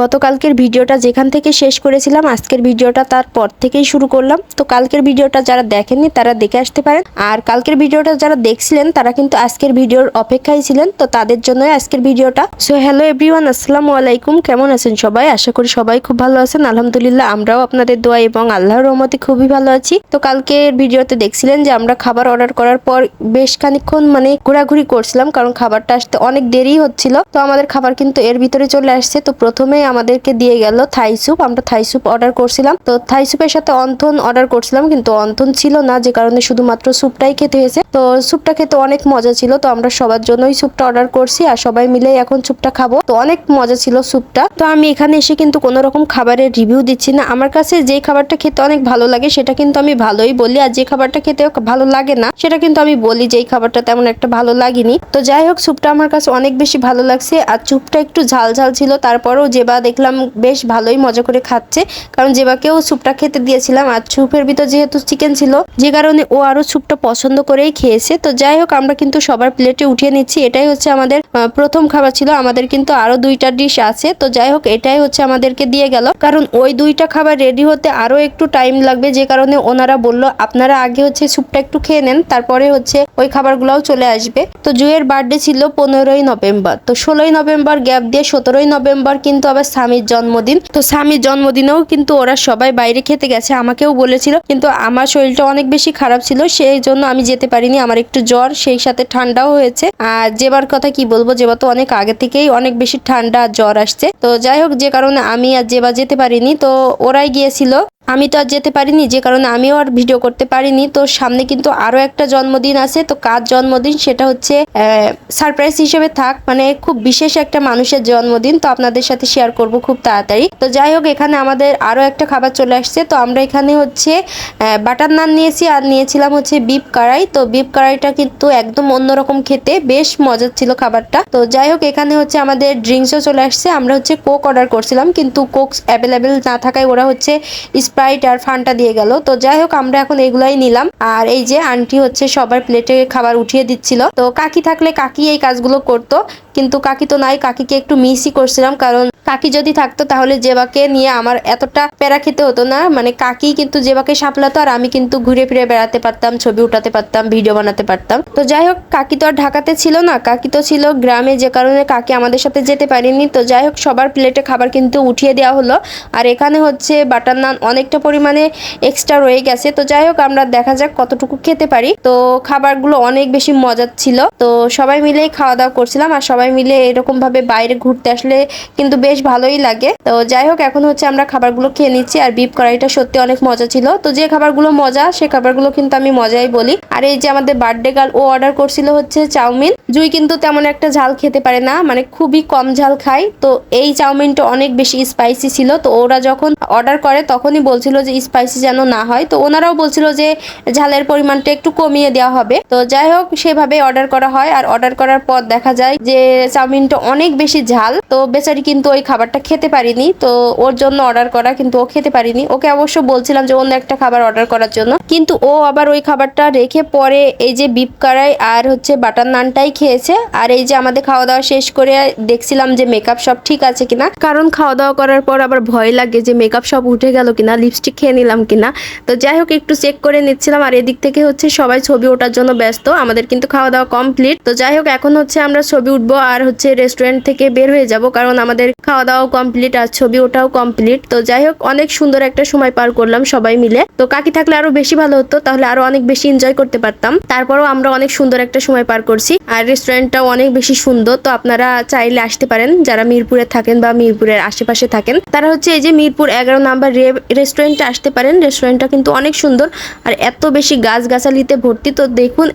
গতকালকের ভিডিওটা যেখান থেকে শেষ করেছিলাম, আজকের ভিডিওটা তারপর থেকেই শুরু করলাম। তো কালকের ভিডিওটা যারা দেখেননি, তারা দেখে আসতে পারেন। আর কালকের ভিডিওটা যারা দেখছিলেন, তারা কিন্তু আজকের ভিডিওর অপেক্ষায় ছিলেন। তো তাদের জন্যই আজকের ভিডিওটা। সো হ্যালো এভরিওয়ান আসসালামু আলাইকুম। কেমন আছেন সবাই? আশা করি সবাই খুব ভালো আছেন। আলহামদুলিল্লাহ, আমরাও আপনাদের দোয়া এবং আল্লাহর রহমতে খুবই ভালো আছি। তো কালকের ভিডিওতে দেখছিলেন যে, আমরা খাবার অর্ডার করার পর বেশ খানিকক্ষণ মানে ঘোরাঘুরি করছিলাম। কারণ খাবারটা আসতে অনেক দেরি হচ্ছিল। তো আমাদের খাবার কিন্তু এর ভিতরে চলে আসছে। তো প্রথমে আমাদেরকে দিয়ে গেল থাই স্যুপ আমরা থাই স্যুপ অর্ডার করছিলাম। তো থাই স্যুপের সাথে অন্থন অর্ডার করছিলাম, কিন্তু অন্থন ছিল না, যে কারণে শুধুমাত্র স্যুপটাই খেতে হয়েছে। তো স্যুপটা খেতে অনেক মজা ছিল, তো আমরা সবার জন্যই স্যুপটা অর্ডার করছি আর সবাই মিলে এখন স্যুপটা খাব। তো অনেক মজা ছিল স্যুপটা তো আমি এখানে এসে কিন্তু কোনো রকম খাবারের রিভিউ দিচ্ছি না। আমার কাছে যে খাবারটা খেতে অনেক ভালো লাগে, সেটা কিন্তু আমি ভালোই বলি। আর যে খাবারটা খেতে ভালো লাগে না, সেটা কিন্তু আমি বলি যে এই খাবারটা তেমন একটা ভালো লাগেনি। তো যাই হোক স্যুপটা আমার কাছে অনেক বেশি ভালো লাগছে। আর স্যুপটা একটু ঝাল ঝাল ছিল, তারপরেও জেবা দেখলাম বেশ ভালোই মজা করে খাচ্ছে। কারণ জেবাকেও স্যুপটা খেতে দিয়েছিলাম। আর স্যুপের ভিতর যেহেতু চিকেন ছিল, যে কারণে ও আরও স্যুপটা পছন্দ করেই খেয়েছে। তো যাই হোক, আমরা কিন্তু সবার প্লেটে উঠিয়ে নিচ্ছি। এটাই হচ্ছে আমাদের প্রথম খাবার ছিল। আমাদের কিন্তু আরও দুইটা ডিশ আছে। তো যাই হোক, এটাই হচ্ছে আমাদেরকে দিয়ে গেল। কারণ ওই দুইটা খাবার রেডি হতে আরও একটু টাইম লাগবে। যে কারণে ওনারা বলল, আপনারা আগে হচ্ছে স্যুপটা একটু খেয়ে নেন। তারপরে হচ্ছে ওই খাবারগুলোও চলে আসবে। তো জুয়ের বার্থডে ছিল পনেরোই নভেম্বর। তো ষোলোই নভেম্বর গ্যাপ দিয়ে সতেরোই নভেম্বর কিন্তু আবার স্বামীর জন্মদিন। তো স্বামীর জন্মদিনেও কিন্তু ওরা সবাই বাইরে খেতে গেছে, আমাকেও বলেছিল। কিন্তু আমার শরীরটা অনেক বেশি খারাপ ছিল, সেই জন্য আমি যেতে পারিনি। আমার একটু জ্বর, সেই সাথে ঠান্ডাও হয়েছে। আর যেবার কথা কি বলব, যেবার তো অনেক আগে থেকেই অনেক বেশি ঠান্ডা, জ্বর আসছে। তো যাই হোক, যে কারণে আমি আর যেবার যেতে পারিনি, তো ওরাই গিয়েছিল। আমি তো আর যেতে পারিনি, যে কারণে আমিও আর ভিডিও করতে পারিনি। তো সামনে কিন্তু আরও একটা জন্মদিন আছে, তো কার জন্মদিন সেটা হচ্ছে সারপ্রাইজ হিসেবে থাক মানে খুব বিশেষ একটা মানুষের জন্মদিন, তো আপনাদের সাথে শেয়ার করব খুব তাড়াতাড়ি। তো যাই হোক, এখানে আমাদের আরও একটা খাবার চলে আসছে, তো আমরা এখানে হচ্ছে বাটার নান নিয়েছি, আর নিয়েছিলাম হচ্ছে বিপ কড়াই। তো বিপ কড়াইটা কিন্তু একদম অন্যরকম খেতে, বেশ মজার ছিল খাবারটা। তো যাই হোক, এখানে হচ্ছে আমাদের ড্রিঙ্কসও চলে আসছে, আমরা হচ্ছে কোক অর্ডার করছিলাম, কিন্তু কোক অ্যাভেলেবেল না থাকায় ওরা হচ্ছে আর ফান্টা দিয়ে গেল। তো যাই হোক, আমরা এখন এগুলাই নিলাম। আর এই যে আন্টি হচ্ছে সবার প্লেটে খাবার উঠিয়ে দিচ্ছিল। তো কাকি থাকলে কাকি এই কাজগুলো করতো। কিন্তু কাকি তো নাই, কাকিকে একটু মিসই করছিলাম, কারণ কাকি যদি থাকতো তাহলে জেবাকে নিয়ে আমার এতটা প্যারা খেতে হতো না। মানে কাকি কিন্তু জেবাকে সাপলাতো আর আমি কিন্তু ঘুরে ফিরে বেড়াতে পারতাম, ছবি উঠাতে পারতাম ভিডিও বানাতে পারতাম। তো যাই হোক, কাকি তো আর ঢাকাতে ছিল না। কাকি তো ছিল গ্রামে, যে কারণে কাকি আমাদের সাথে যেতে পারেনি। তো যাই হোক, সবার প্লেটে খাবার কিন্তু উঠিয়ে দেওয়া হলো। আর এখানে হচ্ছে বাটার নান অনেকটা পরিমাণে এক্সট্রা রয়ে গেছে। তো যাই হোক, আমরা দেখা যাক কতটুকু খেতে পারি। তো খাবারগুলো অনেক বেশি মজার ছিল। তো সবাই মিলেই খাওয়া দাওয়া করছিলাম। আর সবাই মিলে এরকম ভাবে বাইরে ঘুরতে আসলে কিন্তু বেশ ভালোই লাগে। তো যাই হোক, এখন হচ্ছে আমরা খাবারগুলো খেয়ে নিচ্ছি আর বিপ কড়াইটা সত্যি অনেক মজা ছিল। তো যে খাবারগুলো মজা, সে খাবারগুলো কিন্তু আমি মজাই বলি। আর এই যে আমাদের বার্থডে গার্ল ও অর্ডার করছিল হচ্ছে চাউমিন। জুই কিন্তু তেমন একটা ঝাল খেতে পারে না মানে খুবই কম ঝাল খায়। তো এই চাউমিনটা অনেক বেশি স্পাইসি ছিল। তো ওরা যখন অর্ডার করে তখনই বলছিল যে স্পাইসি যেন না হয়। তো ওনারাও বলছিল যে ঝালের পরিমাণটা একটু কমিয়ে দেওয়া হবে। তো যাই হোক, সেভাবে অর্ডার করা হয়। আর অর্ডার করার পর দেখা যায় যে চাউমিনটা অনেক বেশি ঝাল। তো বেচারি কিন্তু ওই খাবারটা খেতে পারিনি। তো ওর জন্য অর্ডার করা কিন্তু ও খেতে পারিনি। ওকে অবশ্য বলছিলাম যে অন্য একটা খাবার অর্ডার করার জন্য। কিন্তু ও আবার ওই খাবারটা রেখে পরে এই যে বিপ কড়াই আর হচ্ছে বাটার নানটাই খেয়েছে। আর এই যে আমাদের খাওয়া দাওয়া শেষ করে দেখছিলাম যে মেকআপ সব ঠিক আছে কিনা। কারণ খাওয়া দাওয়া করার পর আবার ভয় লাগে যে মেকআপ সব উঠে গেল কিনা লিপস্টিক খেয়ে নিলাম কিনা। তো যাই হোক, একটু চেক করে নিচ্ছিলাম। আর এদিক থেকে হচ্ছে সবাই ছবি ওঠার জন্য ব্যস্ত। আমাদের কিন্তু খাওয়া দাওয়া কমপ্লিট তো যাই হোক, এখন হচ্ছে আমরা ছবি উঠবো আর হচ্ছে রেস্টুরেন্ট থেকে বের হয়ে যাব। কারণ আমাদের খাওয়া দাওয়াও কমপ্লিট আর ছবি ওঠাও কমপ্লিট তো যাই হোক, অনেক সুন্দর একটা সময় পার করলাম সবাই মিলে। তো কাকি থাকলে আরও বেশি ভালো হতো, তাহলে আরও অনেক বেশি এনজয় করতে পারতাম। তারপরেও আমরা অনেক সুন্দর একটা সময় পার করছি। আর রেস্টুরেন্টটাও অনেক বেশি সুন্দর। তো আপনারা চাইলে আসতে পারেন, যারা মিরপুরে থাকেন বা মিরপুরের আশেপাশে থাকেন। তারা হচ্ছে এই যে মিরপুর এগারো নাম্বার রেস্টুরেন্টে আসতে পারেন। রেস্টুরেন্টটা কিন্তু অনেক সুন্দর আর এত বেশি গাছ গাছালিতে ভর্তি। তো দেখুন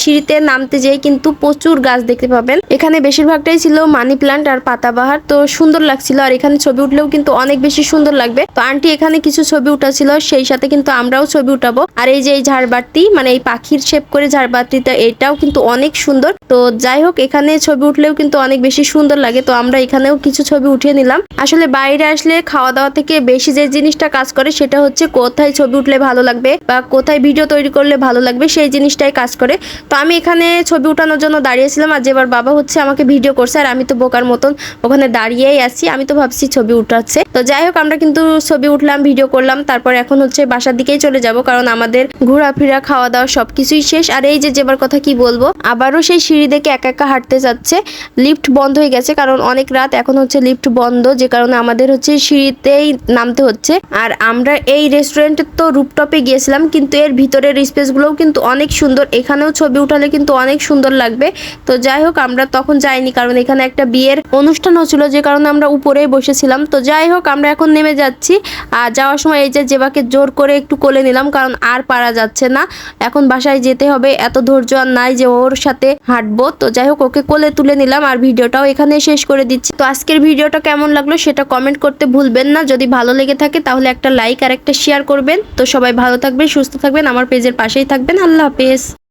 সিঁড়িতে নামতে যেয়ে কিন্তু প্রচুর গাছ দেখতে পাবেন। এখানে বেশিরভাগটাই ছিল মানি প্লান্ট আর পাতাবাহার। তো সুন্দর লাগছিল আর এখানে ছবি উঠলেও কিন্তু অনেক বেশি সুন্দর লাগবে। তো আন্টি এখানে কিছু ছবি উঠাছিল, সেই সাথে কিন্তু আমরাও ছবি উঠাবো। আর এই যে এই ঝাড়বাতি মানে এই পাখির শেপ করে ঝাড়বাতিটা, এটাও কিন্তু অনেক সুন্দর। তো যাই হোক, এখানে ছবি উঠলেও কিন্তু অনেক বেশি সুন্দর লাগে। তো আমরা এখানেও কিছু ছবি উঠিয়ে নিলাম। আসলে বাইরে আসলে খাওয়া দাওয়া থেকে বেশি যে জিনিসটা কাজ করে, সেটা হচ্ছে কোথায় ছবি উঠলে ভালো লাগবে বা কোথায় ভিডিও তৈরি করলে ভালো লাগবে, সেই জিনিসটাই কাজ করে। তো আমি এখানে ছবি উঠানোর জন্য দাঁড়িয়েছিলাম আর যেবার বাবা হচ্ছে আমাকে ভিডিও করছে, আর আমি তো বোকার মতন ওখানে দাঁড়িয়েই আছি। আমি তো ভাবছি ছবি উঠাচ্ছে। তো যাই হোক, আমরা কিন্তু ছবি উঠলাম, ভিডিও করলাম, তারপর এখন হচ্ছে বাসার দিকেই চলে যাব, কারণ আমাদের ঘোরাফেরা খাওয়া দাওয়া সবকিছুই শেষ। আর এই যে যেবার কথা কি বলব, আবারও সেই সিঁড়ি দেখে একা একা হাঁটতে যাচ্ছে। লিফট বন্ধ হয়ে গেছে, কারণ অনেক রাত এখন হচ্ছে লিফট বন্ধ, যে কারণে আমাদের হচ্ছে সিঁড়িতেই নামতে হচ্ছে। আর আমরা এই রেস্টুরেন্টে তো রুপটপে গিয়েছিলাম, কিন্তু এর ভিতরের স্পেসগুলোও কিন্তু অনেক সুন্দর। এখানেও ছবি উঠালে কিন্তু অনেক সুন্দর লাগবে। তো যাই হোক, আমরা তখন যাইনি, কারণ এখানে একটা বিয়ের অনুষ্ঠান হচ্ছিল, যে কারণে আমরা উপরেই বসেছিলাম। তো যাই হোক আমরা এখন নেমে যাচ্ছি। আর যাওয়ার সময় এই যে জেবাকে জোর করে একটু কোলে নিলাম, কারণ আর পারা যাচ্ছে না। এখন বাসায় যেতে হবে, এত ধৈর্য আর নাই যে ওর সাথে হাঁটবো। তো যাই হোক, ওকে কোলে তুলে নিলাম আর ভিডিওটাও এখানে শেষ করে দিচ্ছি। তো আজকের ভিডিওটা কেমন লাগল সেটা কমেন্ট করতে ভুলবেন না। যদি ভালো লেগে থাকে তাহলে একটা লাইক আর একটা শেয়ার করবেন। তো সবাই ভালো থাকবেন, সুস্থ থাকবেন, আমার পেজের পাশেই থাকবেন। আল্লাহ হাফেজ।